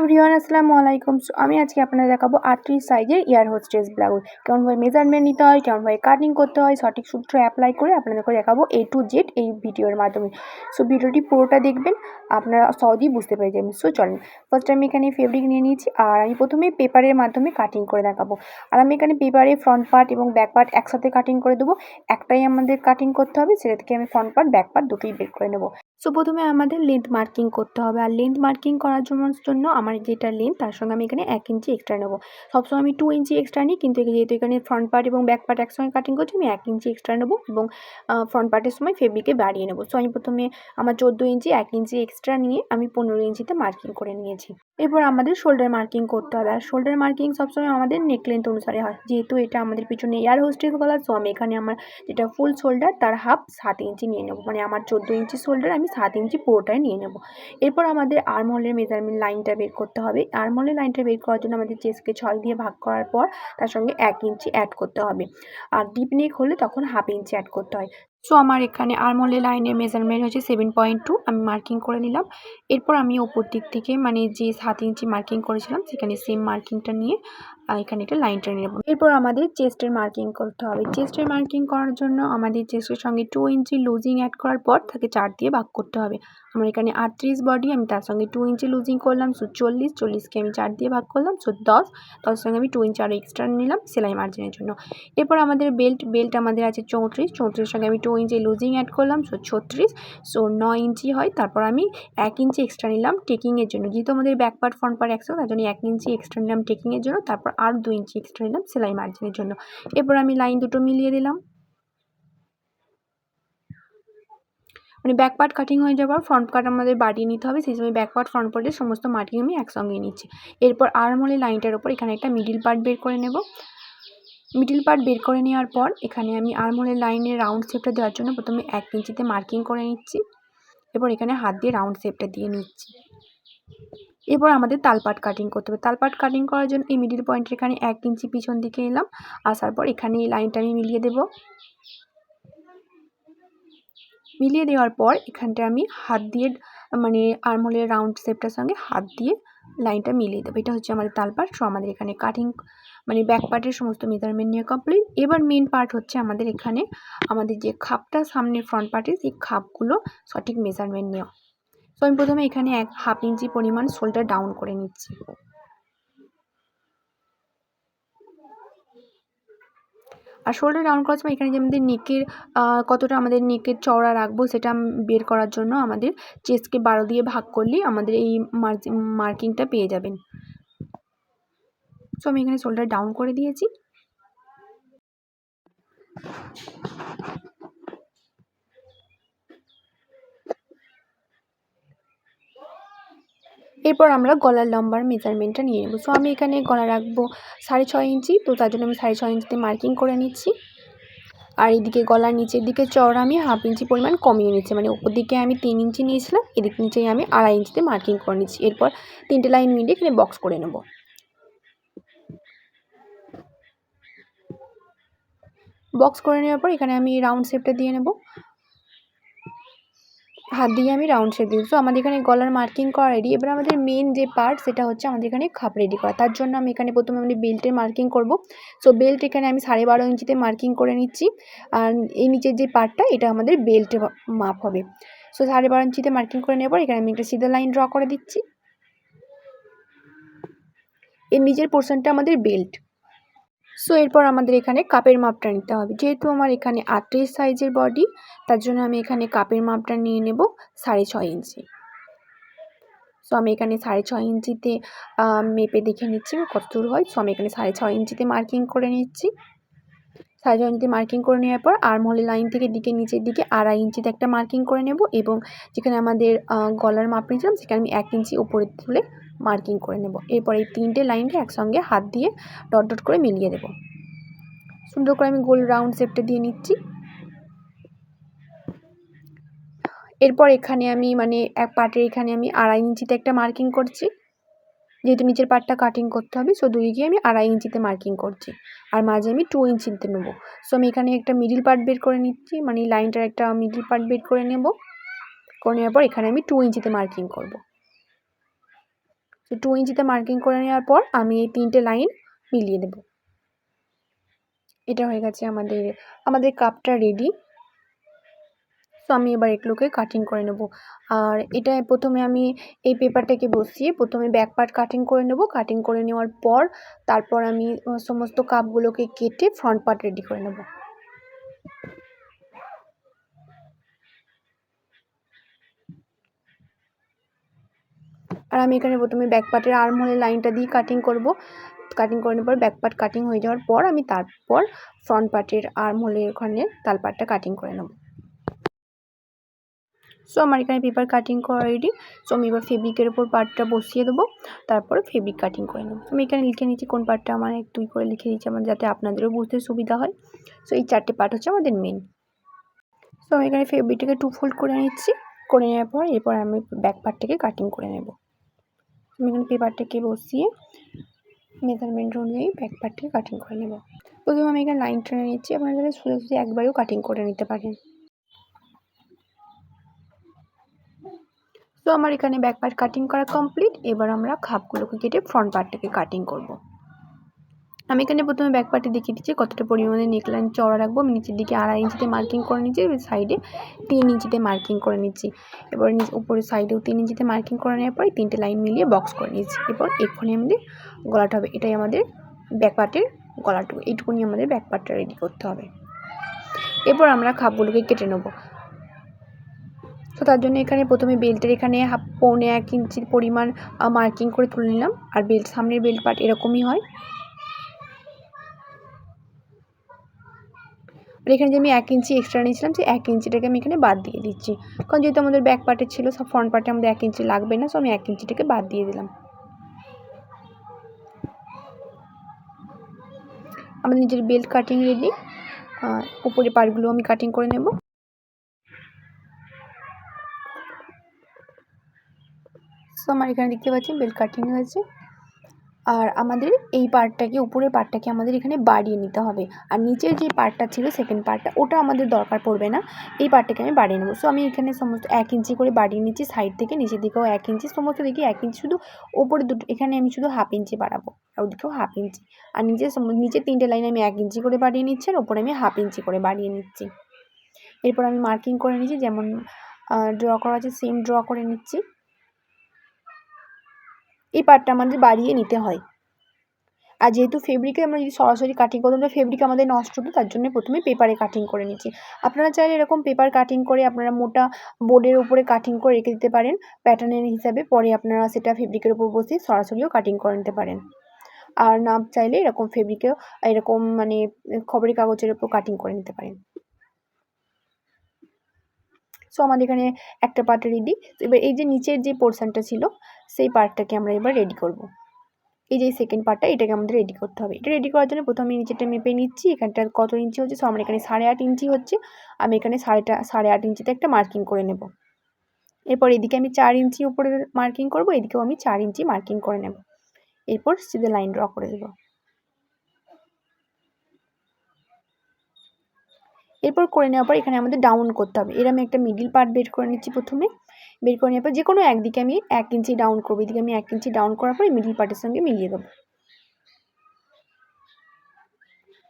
Everyone আসসালামু আলাইকুম। So আমি আজকে আপনাদের দেখাবো আটত্রিশ সাইজের ইয়ার হোস্টেস ব্লাউজ কেমনভাবে মেজারমেন্ট নিতে হয় কেমনভাবে কাটিং করতে হয়, সঠিক সূত্র অ্যাপ্লাই করে আপনাদেরকে দেখাবো এ টু জেড এই ভিডিওর মাধ্যমে। সো ভিডিওটি পুরোটা দেখবেন, আপনারা সহজেই বুঝতে পেরে যাবেন। সো চলেন ফার্স্ট আমি এখানে ফেব্রিক নিয়ে নিয়েছি, আর আমি প্রথমে পেপারের মাধ্যমে কাটিং করে দেখাবো। আর আমি এখানে পেপারে ফ্রন্ট পার্ট এবং ব্যাক পার্ট একসাথে কাটিং করে দেবো। একটাই আমাদের কাটিং করতে হবে, সেটা থেকে আমি ফ্রন্ট পার্ট ব্যাক পার্ট দুটোই বের করে নেব। সো প্রথমে আমাদের লেন্থ মার্কিং করতে হবে। আর লেন্থ মার্কিং করার জন্য জন্য আমার যেটা লেন্থ তার সঙ্গে আমি এখানে এক ইঞ্চি এক্সট্রা নেব। সবসময় আমি টু ইঞ্চি এক্সট্রা নিই, কিন্তু যেহেতু এখানে ফ্রন্ট পার্ট এবং ব্যাক পার্ট একসঙ্গে কাটিং করছি, আমি এক ইঞ্চি এক্সট্রা নেব এবং ফ্রন্ট পার্টের সময় ফেব্রিকে বাড়িয়ে নেব। সো আমি প্রথমে আমার চোদ্দ ইঞ্চি এক ইঞ্চি এক্সট্রা নিয়ে আমি পনেরো ইঞ্চিতে মার্কিং করে নিয়েছি। এরপর আমাদের শোল্ডার মার্কিং করতে হবে। আর শোল্ডার মার্কিং সবসময় আমাদের নেক লেন্থ অনুসারে হয়। যেহেতু এটা আমাদের পিছনে এয়ার হোস্টেস গলা সো আমি এখানে আমার যেটা ফুল শোল্ডার তার হাফ সাত ইঞ্চি নিয়ে নেব। মানে আমার চোদ্দ ইঞ্চি শোল্ডার আমি সাত ইঞ্চি পুরোটাই নিয়ে নেব। এরপর আমাদের আর্মহলের মেজারমেন্ট লাইনটা বের করতে হবে। আর্মহলের লাইনটা বের করার জন্য আমাদের চেসকে ছয় দিয়ে ভাগ করার পর তার সঙ্গে এক ইঞ্চি অ্যাড করতে হবে। আর ডিপ নেক হলে তখন হাফ ইঞ্চি অ্যাড করতে হয়। সো আমার এখানে আর্মলে লাইনের মেজারমেন্ট হচ্ছে সেভেন পয়েন্ট টু আমি মার্কিং করে নিলাম। এরপর আমি ওপর দিক থেকে মানে যে সাত ইঞ্চি মার্কিং করেছিলাম, সেখানে সেম মার্কিংটা নিয়ে এখানে একটা লাইন টেনে নেব। এরপর আমাদের চেস্টের মার্কিং করতে হবে। চেস্টের মার্কিং করার জন্য আমাদের চেস্টের সঙ্গে টু ইঞ্চি লুজিং অ্যাড করার পর তাকে চার দিয়ে ভাগ করতে হবে। আমার এখানে আটত্রিশ বডি আমি তার সঙ্গে টু ইঞ্চি লুজিং করলাম সো চল্লিশ, চল্লিশকে আমি চার দিয়ে ভাগ করলাম সো দশ, তার সঙ্গে আমি টু ইঞ্চি আরও এক্সট্রা নিলাম, সেলাই মার্জিনের জন্য। এরপর আমাদের বেল্ট বেল্ট আমাদের আছে চৌত্রিশ, চৌত্রিশের সঙ্গে আমি টু ইঞ্চি লুজিং অ্যাড করলাম সো ছত্রিশ সো নয় ইঞ্চি হয়। তারপর আমি এক ইঞ্চি এক্সট্রা নিলাম টেকিংয়ের জন্য। যেহেতু আমাদের ব্যাক পার্ট ফ্রন্ট পার্ট একশো তার জন্য এক ইঞ্চি এক্সট্রা নিলাম টেকিংয়ের জন্য। তারপর আর দু ইঞ্চি এক্সট্রা নিলাম সেলাই মার্জিনের জন্য। এরপর আমি লাইন দুটো মিলিয়ে দিলাম। মানে ব্যাক পার্ট কাটিং হয়ে যাওয়ার ফ্রন্ট পার্ট আমাদের বাড়িয়ে নিতে হবে। সেই সময় ব্যাক পার্ট ফ্রন্ট পার্টের সমস্ত মার্কিং আমি একসঙ্গে নিচ্ছি। এরপর আর্মহোলের লাইনটার ওপর এখানে একটা মিডিল পার্ট বের করে নেব। মিডিল পার্ট বের করে নেওয়ার পর, এখানে আমি আর্মহোলের লাইনের রাউন্ড শেপটা দেওয়ার জন্য প্রথমে এক ইঞ্চিতে মার্কিং করে নিচ্ছি। এরপর এখানে হাত দিয়ে রাউন্ড শেপটা দিয়ে নিচ্ছি। এরপর আমাদের তালপাট কাটিং করতে হবে। তালপাট কাটিং করার জন্য এই মিডিল পয়েন্টের এখানে এক ইঞ্চি পিছন দিকে এলাম। আসার পর এখানে এই লাইনটা আমি মিলিয়ে দেব। মিলিয়ে দেওয়ার পর এখানটা আমি হাত দিয়ে মানে আর্মহোলের রাউন্ড শেপটার সঙ্গে হাত দিয়ে লাইনটা মিলিয়ে দেবো। এটা হচ্ছে আমাদের তালপাট সো আমাদের এখানে কাটিং মানে ব্যাক পার্টের সমস্ত মেজারমেন্ট নিয়ে কমপ্লিট এবার মেন পার্ট হচ্ছে আমাদের এখানে, আমাদের যে খাপটা সামনের ফ্রন্ট পার্টে সেই খাপগুলো সঠিক মেজারমেন্ট নেওয়া তো আমি প্রথমে এখানে এক হাফ ইঞ্চি পরিমাণ শোল্ডার ডাউন করে নিচ্ছি। আর শোল্ডার ডাউন করার সময় এখানে যে আমাদের নেকের কতটা আমাদের নেকের চওড়া রাখব, সেটা বের করার জন্য আমাদের চেস্টকে বারো দিয়ে ভাগ করলেই আমাদের এই মার্কিংটা পেয়ে যাবেন। সো আমি এখানে শোল্ডার ডাউন করে দিয়েছি। এরপর আমরা গলার লম্বার মেজারমেন্টটা নিয়ে নেব। সো আমি এখানে গলা রাখব সাড়ে ছয় ইঞ্চি, তো তার জন্য আমি সাড়ে ছয় ইঞ্চিতে মার্কিং করে নিচ্ছি। আর এদিকে গলার নিচের দিকে চওড়া আমি হাফ ইঞ্চি পরিমাণ কমিয়ে নিচ্ছি। মানে ওপর দিকে আমি তিন ইঞ্চি নিয়েছিলাম, এদিক নিচেই আমি আড়াই ইঞ্চিতে মার্কিং করে নিচ্ছি। এরপর তিনটে লাইন মিলিয়ে এখানে বক্স করে নেব। বক্স করে নেওয়ার পর এখানে আমি রাউন্ড শেপটা দিয়ে নেব। হাত দিয়ে আমি রাউন্ড শেপ দিই তো আমাদের এখানে গলার মার্কিং করা রেডি এবার আমাদের মেন যে পার্ট সেটা হচ্ছে আমাদের এখানে খাপ রেডি করা। তার জন্য আমি এখানে প্রথমে আমি বেল্টের মার্কিং করব। সো বেল্ট এখানে আমি সাড়ে বারো ইঞ্চিতে মার্কিং করে নিচ্ছি। আর এই নিচের যে পার্টটা এটা আমাদের বেল্টে মাপ হবে। সো সাড়ে বারো ইঞ্চিতে মার্কিং করে নেওয়ার পর এখানে আমি একটা সিধা লাইন ড্র করে দিচ্ছি। এর নিচের পোর্শনটা আমাদের বেল্ট সো এরপর আমাদের এখানে কাপের মাপটা নিতে হবে। যেহেতু আমার এখানে আটত্রিশ সাইজের বডি তার জন্য আমি এখানে কাপের মাপটা নিয়ে নেব সাড়ে ছয় ইঞ্চি। সো আমি এখানে সাড়ে ছয় ইঞ্চিতে মেপে দেখে নিচ্ছি কত দূর হয়। সো আমি এখানে সাড়ে ছয় ইঞ্চিতে মার্কিং করে নিচ্ছি। সাড়ে ছয় ইঞ্চিতে মার্কিং করে নেওয়ার পর আর্মহোলের লাইন থেকে দিকে নিচের দিকে আড়াই ইঞ্চিতে একটা মার্কিং করে নেব এবং যেখানে আমাদের গলার মাপ নিয়েছিলাম, সেখানে আমি এক ইঞ্চি উপরে তুলে মার্কিং করে নেব। এরপর এই তিনটে লাইনকে একসঙ্গে হাত দিয়ে ডট ডট করে মিলিয়ে দেব। সুন্দর করে আমি গোল রাউন্ড শেপটা দিয়ে নিচ্ছি। এরপর এখানে আমি মানে এক পার্টের এখানে আমি আড়াই ইঞ্চিতে একটা মার্কিং করছি। যেহেতু নিচের পার্টটা কাটিং করতে হবে, সো দুই গিয়ে আমি আড়াই ইঞ্চিতে মার্কিং করছি। আর মাঝে আমি টু ইঞ্চিতে নেব। সো আমি এখানে একটা মিডিল পার্ট বের করে নিচ্ছি মানে লাইনটার একটা মিডিল পার্ট বের করে নেব। করে নেওয়ার পর এখানে আমি টু ইঞ্চিতে মার্কিং করব। তো টু ইঞ্চিতে মার্কিং করে নেওয়ার পর আমি এই তিনটে লাইন মিলিয়ে দেব। এটা হয়ে গেছে আমাদের আমাদের কাপটা রেডি তো আমি এবার এগুলোকে কাটিং করে নেব। আর এটা প্রথমে আমি এই পেপারটাকে বসিয়ে প্রথমে ব্যাক পার্ট কাটিং করে নেব। কাটিং করে নেওয়ার পর তারপর আমি সমস্ত কাপগুলোকে কেটে ফ্রন্ট পার্ট রেডি করে নেব। আর আমি এখানে প্রথমে ব্যাক পার্টের আর্মহোলের লাইনটা দিয়ে কাটিং করব। কাটিং করে নেওয়ার পর ব্যাক পার্ট কাটিং হয়ে যাওয়ার পর আমি তারপর ফ্রন্ট পার্টের আর্ম আর্মহোলের ওখানে তাল পার্টটা কাটিং করে নেব। সো আমার এখানে পেপার কাটিং করা রেডি সো আমি এবার ফেব্রিকের ওপর পার্টটা বসিয়ে দেবো। তারপরে ফেব্রিক কাটিং করে নেব। আমি এখানে লিখে নিচ্ছি কোন পার্টটা আমার এক, দুই করে লিখে দিচ্ছি আমার যাতে আপনাদেরও বুঝতে সুবিধা হয়। সো এই চারটে পার্ট হচ্ছে আমাদের মেন সো আমি এখানে ফেব্রিকটাকে টু ফোল্ড করে নিচ্ছি। করে নেওয়ার পর এরপর আমি ব্যাক পার্টটাকে কাটিং করে নেব। আমি এখানে পেপারটাকে বসিয়ে মেজারমেন্ট অনুযায়ী ব্যাক পার্টটাকে কাটিং করে নেব প্রথমে আমি এখানে লাইন টেনে নিচ্ছি, আপনারা যারা সোজা সোজা একবারেও কাটিং করে নিতে পারেন তো আমার এখানে ব্যাক পার্ট কাটিং করা কমপ্লিট এবার আমরা খাপগুলোকে কেটে ফ্রন্ট পার্টটাকে কাটিং করব। আমি এখানে প্রথমে ব্যাক পার্টে দেখিয়ে দিচ্ছি কতটা পরিমাণে নেকলাইন চড়া রাখব। আমি নিচের দিকে আড়াই ইঞ্চিতে মার্কিং করে নিচ্ছি সাইডে তিন ইঞ্চিতে মার্কিং করে নিচ্ছি। এবার উপরে সাইডেও তিন ইঞ্চিতে মার্কিং করে নেওয়ার পরে তিনটে লাইন মিলিয়ে বক্স করে নিচ্ছি এরপর এক্ষুনি আমাদের গলাটা হবে, এটাই আমাদের ব্যাক পার্টের গলাটুকু এইটুকুনি আমাদের ব্যাক পার্টটা রেডি করতে হবে। এরপর আমরা খাপগুলোকে কেটে নেব। তো তার জন্য এখানে প্রথমে বেল্টের এখানে হাফ, পৌনে এক ইঞ্চির পরিমাণ মার্কিং করে তুলে নিলাম। আর বেল্ট সামনের বেল্ট পার্ট এরকমই হয়। আর এখানে যে আমি এক ইঞ্চি এক্সট্রা নিয়েছিলাম, সেই এক ইঞ্চিটাকে আমি এখানে বাদ দিয়ে দিচ্ছি। কারণ যেহেতু আমাদের ব্যাক পার্টে ছিল, সব ফ্রন্ট পার্টে আমাদের এক ইঞ্চি লাগবে না সো আমি এক ইঞ্চিটাকে বাদ দিয়ে দিলাম। আমাদের নিজের বেল্ট কাটিং রেডি উপরে পার্টগুলো আমি কাটিং করে নেব। সো আমার এখানে দেখতে পাচ্ছি বেল্ট কাটিং হয়েছে। আর আমাদের এই পার্টটাকে, উপরের পার্টটাকে আমাদের এখানে বাড়িয়ে নিতে হবে। আর নিচের যে পার্টটা ছিল সেকেন্ড পার্টটা ওটা আমাদের দরকার পড়বে না। এই পার্টটাকে আমি বাড়িয়ে নেব। সো আমি এখানে সমস্ত এক ইঞ্চি করে বাড়িয়ে নিচ্ছি সাইড থেকে, নিচের দিকেও এক ইঞ্চি। সমস্ত দিকে এক ইঞ্চি, শুধু ওপরে দুটো, এখানে আমি শুধু হাফ ইঞ্চি বাড়াবো আর ওদিকেও হাফ ইঞ্চি। আর নিচের নিচের তিনটে লাইনে আমি এক ইঞ্চি করে বাড়িয়ে নিচ্ছি, আর ওপরে আমি হাফ ইঞ্চি করে বাড়িয়ে নিচ্ছি। এরপর আমি মার্কিং করে নিচ্ছি, যেমন ড্র করা আছে সেম ড্র করে নিচ্ছি। এই পার্টটা আমাদের বাড়িয়ে নিতে হয়। আর যেহেতু ফেব্রিকে আমরা যদি সরাসরি কাটিং করতাম, তাহলে ফেব্রিক আমাদের নষ্ট হতো, তার জন্য প্রথমে পেপারে কাটিং করে নিচ্ছি। আপনারা চাইলে এরকম পেপার কাটিং করে আপনারা মোটা বোর্ডের উপরে কাটিং করে রেখে দিতে পারেন প্যাটার্নের হিসাবে, পরে আপনারা সেটা ফেব্রিকের উপর বসে সরাসরিও কাটিং করে নিতে পারেন। আর না চাইলে এরকম ফেব্রিকেও এরকম মানে খবরের কাগজের উপর কাটিং করে নিতে পারেন। সো আমাদের এখানে একটা পার্ট রেডি এবার এই যে নিচের যে পোর্শনটা ছিল, সেই পার্টটাকে আমরা এবার রেডি করব। এই যে সেকেন্ড পার্টটা এটাকে আমাদের রেডি করতে হবে। এটা রেডি করার জন্য প্রথমে নিচেটা মেপে নিচ্ছি। এখানটা কত ইঞ্চি হচ্ছে? সো আমার এখানে সাড়ে আট ইঞ্চি হচ্ছে। আমি এখানে সাড়েটা, সাড়ে আট ইঞ্চিতে একটা মার্কিং করে নেব। এরপর এদিকে আমি চার ইঞ্চি উপরে মার্কিং করব। এদিকেও আমি চার ইঞ্চি মার্কিং করে নেব। এরপর সিধে লাইন ড্র করে দেবো। এরপর করে নেওয়ার পর এখানে আমাদের ডাউন করতে হবে। এর আমি একটা মিডিল পার্ট বের করে নিচ্ছি প্রথমে। বের করে নেওয়ার পর যে কোনো একদিকে আমি এক ইঞ্চি ডাউন করব। এদিকে আমি এক ইঞ্চি ডাউন করার পর মিডিল পার্টের সঙ্গে মিলিয়ে দেবো।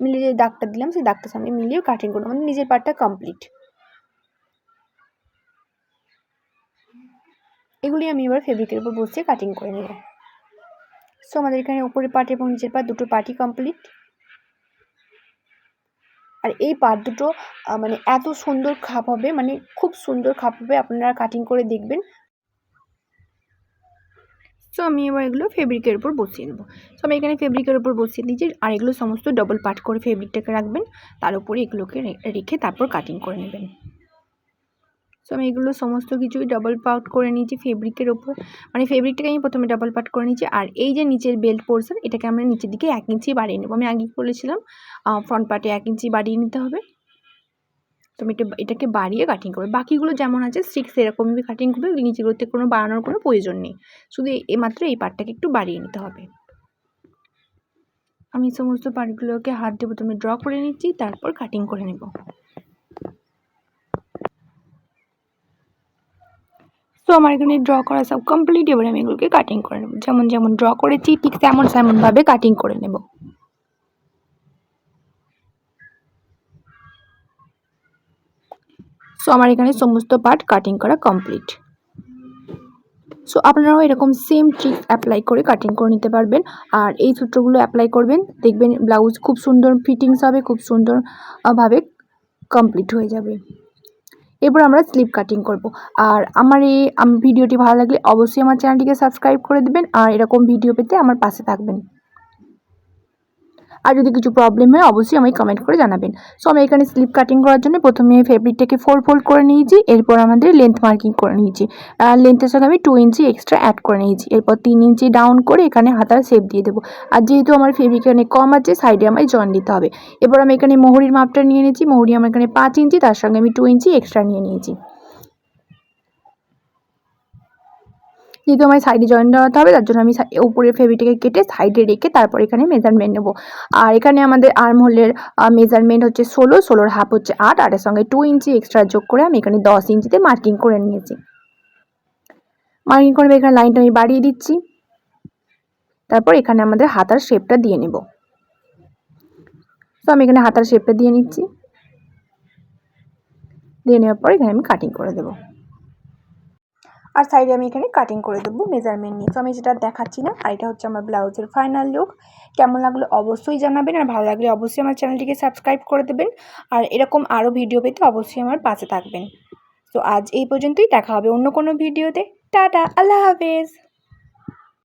মিলিয়ে যে দাগটা দিলাম, সেই দাগটার সঙ্গে মিলিয়ে কাটিং করব। মানে নিজের পার্টটা কমপ্লিট এগুলি আমি এবার ফেব্রিকের উপর বসিয়ে কাটিং করে নেব। সো আমাদের এখানে উপরের পার্ট এবং নিচের পার্ট দুটো পার্টই কমপ্লিট আর এই পাট দুটো মানে এত সুন্দর খাপ হবে মানে খুব সুন্দর খাপ হবে, আপনারা কাটিং করে দেখবেন। সো আমি এবার এগুলো ফেব্রিকের উপর বসিয়ে নেব। সো আমি এখানে ফেব্রিকের উপর বসিয়ে দিয়েছি, আর এগুলো সমস্ত ডবল পাট করে ফেব্রিকটাকে রাখবেন, তার উপরে এগুলোকে রেখে তারপর কাটিং করে নেবেন। সো আমি এগুলো সমস্ত কিছুই ডাবল পার্ট করে নিয়েছি ফেব্রিকের ওপর। মানে ফেব্রিকটাকে আমি প্রথমে ডাবল পার্ট করে নিয়েছি আর এই যে নিচের বেল্ট পোর্শন এটাকে আমরা নিচের দিকে এক ইঞ্চি বাড়িয়ে নেব। আমি আগে বলেছিলাম ফ্রন্ট পার্টে এক ইঞ্চি বাড়িয়ে নিতে হবে। তো আমি এটা, এটাকে বাড়িয়ে কাটিং করবে। বাকিগুলো যেমন আছে ঠিক সেরকমই কাটিং করবে। নিচেগুলোতে কোনো বাড়ানোর কোনো প্রয়োজন নেই। শুধু এই মাত্র এই পার্টটাকে একটু বাড়িয়ে নিতে হবে। আমি সমস্ত পার্টগুলোকে হাত দিয়ে প্রথমে ড্র করে নিচ্ছি, তারপর কাটিং করে নেব। তো আমার এখানে ড্র করা সব কমপ্লিট এবার আমি এগুলোকে কাটিং করে নেব। যেমন যেমন ড্র করেছি, ঠিক তেমন তেমনভাবে কাটিং করে নেব। সো আমার এখানে সমস্ত পার্ট কাটিং করা কমপ্লিট সো আপনারাও এরকম সেম ট্রিক অ্যাপ্লাই করে কাটিং করে নিতে পারবেন। আর এই সূত্রগুলো অ্যাপ্লাই করবেন, দেখবেন ব্লাউজ খুব সুন্দর ফিটিংস হবে, খুব সুন্দরভাবে কমপ্লিট হয়ে যাবে। এরপর আমরা স্লিপ কাটিং করব। আর আমার এই ভিডিওটি ভালো লাগলে অবশ্যই আমার চ্যানেলটিকে সাবস্ক্রাইব করে দেবেন। আর এরকম ভিডিও পেতে আমার পাশে থাকবেন। আর যদি কিছু প্রবলেম হয়, অবশ্যই আমাকে কমেন্ট করে জানাবেন। সো আমি এখানে স্লিপ কাটিং করার জন্য প্রথমে ফেব্রিকটাকে ফোর ফোল্ড করে নিয়েছি, এরপর আমাদের লেন্থ মার্কিং করে নিয়েছি। আর লেন্থের সঙ্গে আমি টু ইঞ্চি এক্সট্রা অ্যাড করে নিয়েছি। এরপর তিন ইঞ্চি ডাউন করে এখানে হাতার শেপ দিয়ে দেবো। আর যেহেতু আমার ফেব্রিক এখানে কম আছে সাইডে আমায় জয়েন দিতে হবে। এবার আমি এখানে মোহরির মাপটা নিয়ে নিয়েছি। মোহরি আমার এখানে পাঁচ ইঞ্চি তার সঙ্গে আমি টু ইঞ্চি এক্সট্রা নিয়ে নিয়েছি। যেহেতু আমার সাইডে জয়েন দেওয়াতে হবে? তার জন্য আমি উপরের ফেব্রিকটাকে কেটে সাইডে রেখে তারপর এখানে মেজারমেন্ট নেব। আর এখানে আমাদের আর্ম হোলের মেজারমেন্ট হচ্ছে ষোলো, ষোলোর হাফ হচ্ছে আট আটের সঙ্গে টু ইঞ্চি এক্সট্রা যোগ করে আমি এখানে দশ ইঞ্চিতে মার্কিং করে নিয়েছি। মার্কিং করে এখানে লাইনটা আমি বাড়িয়ে দিচ্ছি। তারপর এখানে আমাদের হাতার শেপটা দিয়ে নেব। তো আমি এখানে হাতার শেপটা দিয়ে নিচ্ছি। দিয়ে নেওয়ার পর এখানে আমি কাটিং করে দেবো। আর সাইডে আমি এখানে কাটিং করে দেবো মেজারমেন্ট নিয়ে। তো আমি যেটা দেখাচ্ছি না, আর এটা হচ্ছে আমার ব্লাউজের ফাইনাল লুক কেমন লাগল অবশ্যই জানাবেন, আর ভালো লাগলে অবশ্যই আমার চ্যানেলটিকে সাবস্ক্রাইব করে দেবেন। আর এরকম আরও ভিডিও পেতে অবশ্যই আমার পাশে থাকবেন। তো আজ এই পর্যন্তই, দেখা হবে অন্য কোনো ভিডিওতে টাটা, আল্লাহ হাফেজ।